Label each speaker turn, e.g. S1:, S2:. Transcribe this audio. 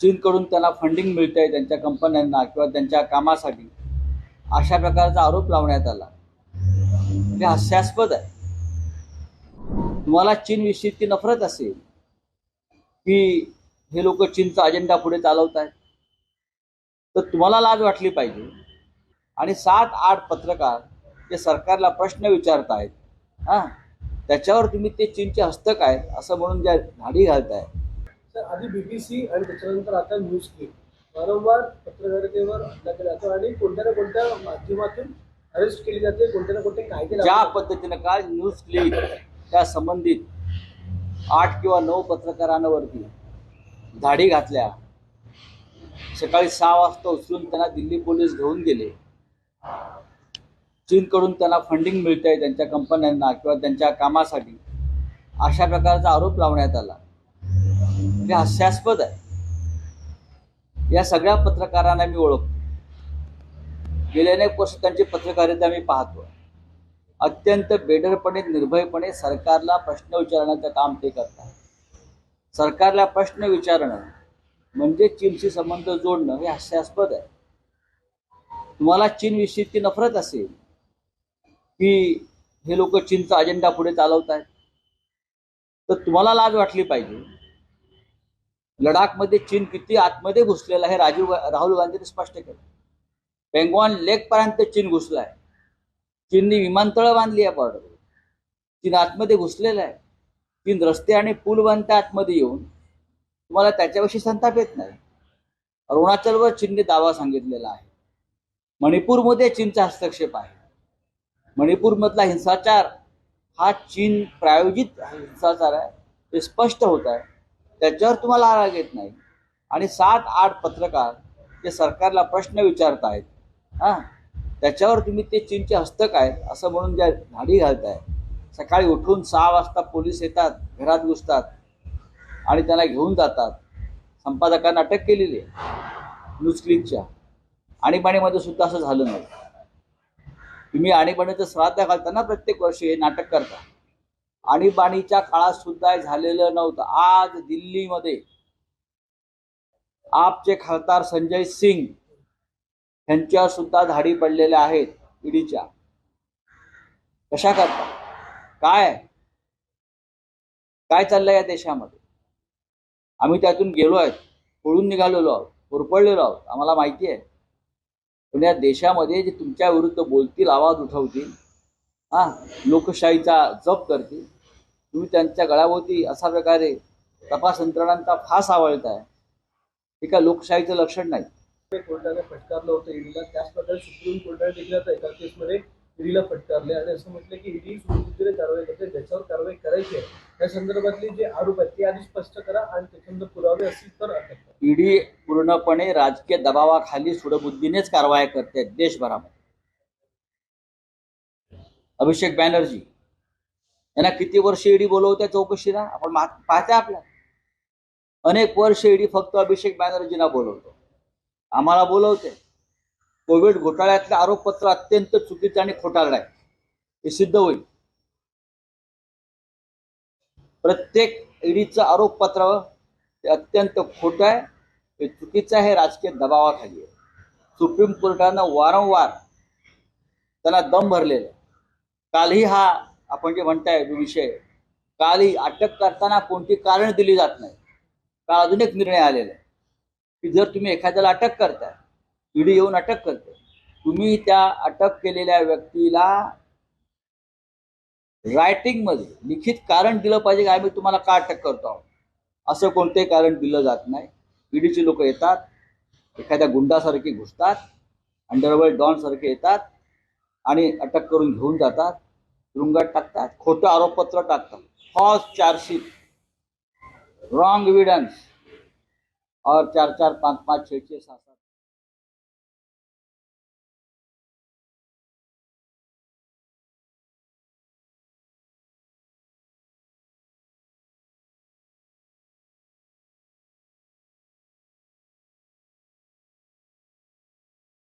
S1: चीनकडून त्यांना फंडिंग मिळतंय त्यांच्या कंपन्यांना किंवा त्यांच्या कामासाठी. अशा प्रकारचा आरोप लावण्यात आला. हे हास्यास्पद आहे. तुम्हाला चीनविषयी ती नफरत असेल की हे लोक चीनचा अजेंडा पुढे चालवत आहेत तर तुम्हाला लाज वाटली पाहिजे. आणि सात आठ पत्रकार जे सरकारला प्रश्न विचारत आहेत हां? त्याच्यावर तुम्ही ते चीनचे हस्तक आहेत असं म्हणून ज्या धाडी घालताय
S2: तर आधी बीबीसी आणि त्याच्यानंतर आता न्यूज क्लिप वारंवार पत्रकारितेवर हल्ला केला जातो आणि कोणत्या ना कोणत्या माध्यमातून अरेस्ट केली जाते कोणत्या ना कोणते कायदे
S1: ज्या पद्धतीनं काल न्यूज क्लिप त्या संबंधित आठ किंवा नऊ पत्रकारांवरती धाडी घातल्या. सकाळी सहा वाजता उचलून त्यांना दिल्ली पोलीस घेऊन गेले. चीनकडून त्यांना फंडिंग मिळतंय त्यांच्या कंपन्यांना किंवा त्यांच्या कामासाठी. अशा प्रकारचा आरोप लावण्यात आला. हे हास्यास्पद आहे. या सगळ्या पत्रकारांना मी ओळखतो. गेल्या अनेक वर्ष त्यांची पत्रकारिता मी पाहतो. अत्यंत बेडरपणे निर्भयपणे सरकारला प्रश्न विचारण्याचं काम ते करतात. सरकारला प्रश्न विचारणं म्हणजे चीनशी संबंध जोडणं हे हास्यास्पद आहे. तुम्हाला चीनविषयी ती नफरत असेल की हे लोक चीनचा अजेंडा पुढे चालवत आहेत तर तुम्हाला लाज वाटली पाहिजे. लडाखमध्ये चीन किती आतमध्ये घुसलेला आहे राजीव राहुल गांधीने स्पष्ट केलं. पेंगॉन लेकपर्यंत चीन घुसला आहे चीननी विमानतळं बांधली आहे बॉर्डर चीन आतमध्ये घुसलेलं आहे. चीन रस्ते आणि पूल बांधते आतमध्ये येऊन. तुम्हाला त्याच्याविषयी संताप येत नाही. अरुणाचलवर चीनने दावा सांगितलेला आहे. मणिपूरमध्ये चीनचा हस्तक्षेप आहे. मणिपूरमधला हिंसाचार हा चीन प्रायोजित हिंसाचार आहे. ते स्पष्ट होत आहे. त्याच्यावर तुम्हाला राग येत नाही. आणि सात आठ पत्रकार जे सरकारला प्रश्न विचारत आहेत हां त्याच्यावर तुम्ही ते चीनचे हस्तक आहेत असं म्हणून ज्या धाडी घालताय सकाळी उठून सहा वाजता पोलीस येतात घरात घुसतात आणि त्यांना घेऊन जातात. संपादकांना अटक केलेली आहे न्यूज आणीबाणीमध्ये सुद्धा असं झालं नाही. तुम्ही आणीबाणीचं श्राद्ध घालताना प्रत्येक वर्षी हे नाटक करता. आणीबाणीच्या काळात सुद्धा झालेलं नव्हतं. आज दिल्लीमध्ये आपचे खासदार संजय सिंग यांच्यावर सुद्धा धाडी पडलेल्या आहेत ईडीच्या. कशा करता काय? काय चाललंय या देशामध्ये? आम्ही त्यातून गेलो आहेत पळून निघालेलो आहोत होरपळलेलो आहोत आम्हाला माहिती आहे. पण या देशामध्ये जे तुमच्या विरुद्ध बोलतील आवाज उठवतील हा लोकशाहीचा जप करतील तुम्ही त्यांच्या गळ्याभोवती अशा प्रकारे तपास यंत्रणांचा फास आवळताय. हे काय लोकशाहीचं लक्षण नाही?
S2: कोर्टाने फटकारलं होतं ईडीला. त्याच प्रकारे सुप्रीम कोर्टाने देखील आता एका केसमध्ये ईडीला फटकारले. आणि असं म्हटलं की ईडी सुरुवातीने कारवाई करते ज्याच्यावर कारवाई करायची आहे. त्या संदर्भातले जे आरोप आहेत ते आधी स्पष्ट करा आणि त्याच्यानंतर पुरावे असतील तर
S1: ईडी पूर्णपणे राजकीय दबावाखाली सुडबुद्धीनेच कारवाया करते देशभरामध्ये. अभिषेक बॅनर्जी. यांना किती वर्ष ईडी बोलवत्या चौकशीला? आपण मा- पाहते आपल्या. अनेक वर्ष ईडी फक्त अभिषेक बॅनर्जींना बोलवतो. आम्हाला बोलवते. कोविड घोटाळ्यातलं आरोपपत्र अत्यंत चुकीचं आणि खोटारडं आहे हे सिद्ध होईल. प्रत्येक ईडीचं आरोपपत्र ते अत्यंत खोटं आहे. हे चुकीचं आहे. राजकीय दबावाखाली आहे. सुप्रीम कोर्टानं वारंवार त्यांना दम भरलेला कालही हा आपण जे म्हणताय जो विषय कालही अटक करताना कोणती कारण दिली जात नाही काल अजून एक निर्णय आलेला आहे की जर तुम्ही एखाद्याला अटक करताय ईडी येऊन अटक करते तुम्ही त्या अटक केलेल्या व्यक्तीला रायटिंगमध्ये लिखित कारण दिलं पाहिजे की आम्ही तुम्हाला का अटक करतो आहोत. असं कोणतेही कारण दिलं जात नाही. ईडीचे लोक येतात एखाद्या गुंडासारखे घुसतात अंडरवर्ल्ड डॉन सारखे येतात आणि अटक करून घेऊन जातात. तुरुंगात टाकतात खोटं आरोपपत्र टाकतात. फॉल्स चार्जशीट रॉंग एव्हिडन्स और चार चार पाच पाच छे छे सात सात